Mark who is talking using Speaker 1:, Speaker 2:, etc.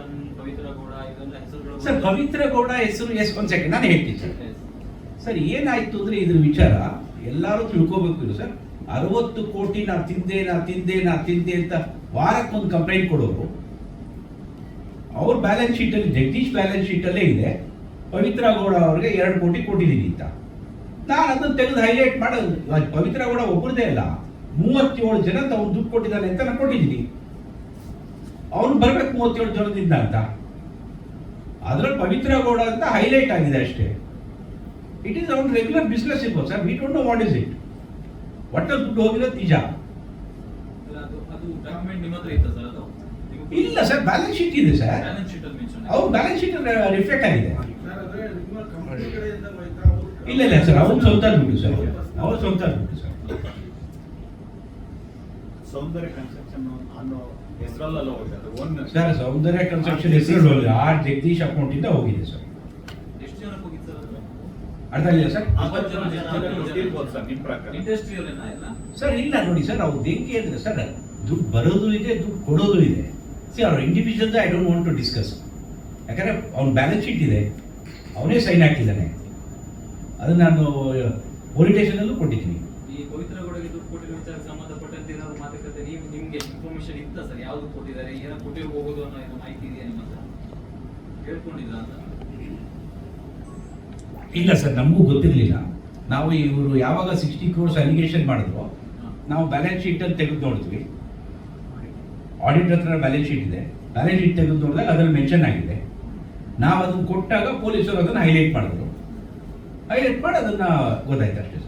Speaker 1: ದರ್ಶನ್ ಪವಿತ್ರ ಗೌಡ ಇದೆಲ್ಲ ಹೆಸರುಗಳು
Speaker 2: ಸರ್ ಪವಿತ್ರ ಗೌಡ ಹೆಸರು ಎಸ್ ಒಂದ್ ಸೆಕೆಂಡ್ ನಾನು ಹೇಳ್ತೀನಿ ಸರ್. ಸರ್ ಏನಾಯ್ತು ಅಂದ್ರೆ ಇದ್ರ ವಿಚಾರ ಎಲ್ಲರೂ ತಿಳ್ಕೋಬೇಕು ಇದು ಸರ್. ಅರವತ್ತು ಕೋಟಿ ನಾ ತಿಂದೆ ನಾ ತಿಂದೆ ನಾ ತಿಂದೆ ಅಂತ ವಾರಕ್ಕೊಂದು ಕಂಪ್ಲೇಂಟ್ ಕೊಡೋರು. ಅವ್ರ ಬ್ಯಾಲೆನ್ಸ್ ಶೀಟ್ ಅಲ್ಲಿ ಜಗದೀಶ್ ಬ್ಯಾಲೆನ್ಸ್ ಶೀಟ್ ಅಲ್ಲೇ ಇದೆ. ಪವಿತ್ರ ಗೌಡ ಅವ್ರಿಗೆ ಎರಡು ಕೋಟಿ ಕೊಟ್ಟಿದ್ದೀನಿ ಅಂತ. ನಾನು ಅದನ್ನು ತೆಗೆದು ಹೈಲೈಟ್ ಮಾಡೋದು ಪವಿತ್ರ ಗೌಡ ಒಬ್ಬರದೇ ಅಲ್ಲ. ಮೂವತ್ತೇಳು ಜನ ಅವ್ನು ದುಡ್ಡು ಕೊಟ್ಟಿದ್ದಾನೆ ಅಂತ ನಾನು ಕೊಟ್ಟಿದ್ದೀನಿ. ಅವನು ಬರ್ಬೇಕು ಮೂವತ್ತೇಳು ಜನದಿಂದ ಅಂತ. ಅದ್ರಲ್ಲಿ ಪವಿತ್ರ ಗೌಡ ಅಂತ ಹೈಲೈಟ್ ಆಗಿದೆ ಅಷ್ಟೇ. ಇಟ್ ಈಸ್ ಅವನ್ ರೆಗ್ಯುಲರ್ ಬಿಸ್ನೆಸ್ ಇರ್ಬೋದು sir we don't know what is it ಒಟ್ಟಲ್ಲಿ ದುಡ್ಡು ಹೋಗಿರೋದು ನಿಜ ಇಲ್ಲ ಸರ್ ಬ್ಯಾಲೆನ್ಸ್ ಶೀಟ್ ಇದೆ ಸರ್
Speaker 1: ಬ್ಯಾಲೆನ್ಸ್ ಶೀಟ್ ಅಲ್ಲಿ ಮೆನ್ಷನ್
Speaker 2: ಅವ್ರ ಬ್ಯಾಲೆನ್ಸ್ ಶೀಟ್ ರಿಫ್ಲೆಕ್ಟ್ ಆಗಿದೆ? ಇಲ್ಲ ಇಲ್ಲ ಸರ್ ಅವ್ರ ಸ್ವಂತ ದುಡ್ಡು ಸರ್ ಅವ್ರ ಸ್ವಂತ ದುಡ್ಡು ಸರ್
Speaker 3: ಸೌಂದರ್ಯ ಕನ್ಸ್ಟ್ರಕ್ಷನ್ ಅನ್ನೋ ಹೆಸರಲ್ಲೆಲ್ಲ ಹೋಗಿದೆ. ಅದು ಒನ್
Speaker 2: ಸರ್ ಸೌಂದರ್ಯ ಕನ್ಸ್ಟ್ರಕ್ಷನ್ ಹೆಸರು ಆರ್ ಜಗದೀಶ್ ಅಕೌಂಟ್ ಇಂದ ಹೋಗಿದೆ ಸರ್.
Speaker 1: ಎಷ್ಟು ಜನಕ್ಕೆ ಸರ್
Speaker 2: ಅರ್ಥ ಇಲ್ಲ ಸರ್?
Speaker 3: ಸರ್ ನಿಮ್ಮ ಪ್ರಕಾರ.
Speaker 1: ಇಂಡಸ್ಟ್ರಿಯಲ್ ಏನಾ ಎಲ್ಲ
Speaker 2: ಸರ್ ಇಲ್ಲ ನೋಡಿ ಸರ್ ಅವ್ರು ಹೆಂಗೆ ಅಂದ್ರೆ ಸರ್ ದುಡ್ಡು ಬರೋದು ಇದೆ ದುಡ್ಡು ಕೊಡೋದು ಇದೆ. ಸಿ ಅವ್ರ individual I don't want to discuss ಯಾಕಂದ್ರೆ ಅವ್ನ ಬ್ಯಾಲೆನ್ಸ್ ಶೀಟ್ ಇದೆ. ಅವನೇ ಸೈನ್ ಹಾಕಿದ್ದಾನೆ. ಅದನ್ನ ನಾನು ಪೊಲೀಸ್ ಸ್ಟೇಷನಲ್ಲೂ ಕೊಟ್ಟಿದ್ದೀನಿ.
Speaker 1: ಈ ಪವಿತ್ರ ಕೊಟ್ಟಿರೋ ವಿಚಾರಕ್ಕೆ ಸಂಬಂಧಪಟ್ಟಂತೆ ಏನಾದ್ರು ಮಾತುಕತೆ ನೀವು ನಿಮಗೆ ಇನ್ಫಾರ್ಮೇಶನ್ ಇತ್ತ ಸರ್? ಯಾವ್ದು ಕೊಟ್ಟಿದ್ದಾರೆ? ಏನೋ ಕೊಟ್ಟಿರೋ ಹೋಗೋದು ಅನ್ನೋ ಏನೋ ಮಾಹಿತಿ ಇದೆಯಾ ನಿಮ್ಮ ಹತ್ರ? ಹೇಳ್ಕೊಂಡಿಲ್ಲ ಅಂತ?
Speaker 2: ಇಲ್ಲ ಸರ್ ನಮಗೂ ಗೊತ್ತಿರಲಿಲ್ಲ. ನಾವು ಇವರು ಯಾವಾಗ ಸಿಕ್ಸ್ಟಿ ಕ್ರೋರ್ಸ್ ಅಲಿಗೇಷನ್ ಮಾಡಿದ್ರು ನಾವು ಬ್ಯಾಲೆನ್ಸ್ ಶೀಟ್ ಅಲ್ಲಿ ತೆಗೆದು ನೋಡಿದ್ವಿ. ಆಡಿಟ್ ಹತ್ರ ಬ್ಯಾಲೆನ್ಸ್ ಶೀಟ್ ಇದೆ. ಬ್ಯಾಲೆನ್ಸ್ ಶೀಟ್ ತೆಗೆದು ನೋಡಿದಾಗ ಅದರಲ್ಲಿ ಮೆನ್ಷನ್ ಆಗಿದೆ. ನಾವು ಅದನ್ನು ಕೊಟ್ಟಾಗ ಪೊಲೀಸರು ಅದನ್ನು ಹೈಲೈಟ್ ಮಾಡಿದ್ರು. ಹೈಲೈಟ್ ಮಾಡಿ ಅದನ್ನು ಗೊತ್ತಾಯ್ತು ಅಷ್ಟೇ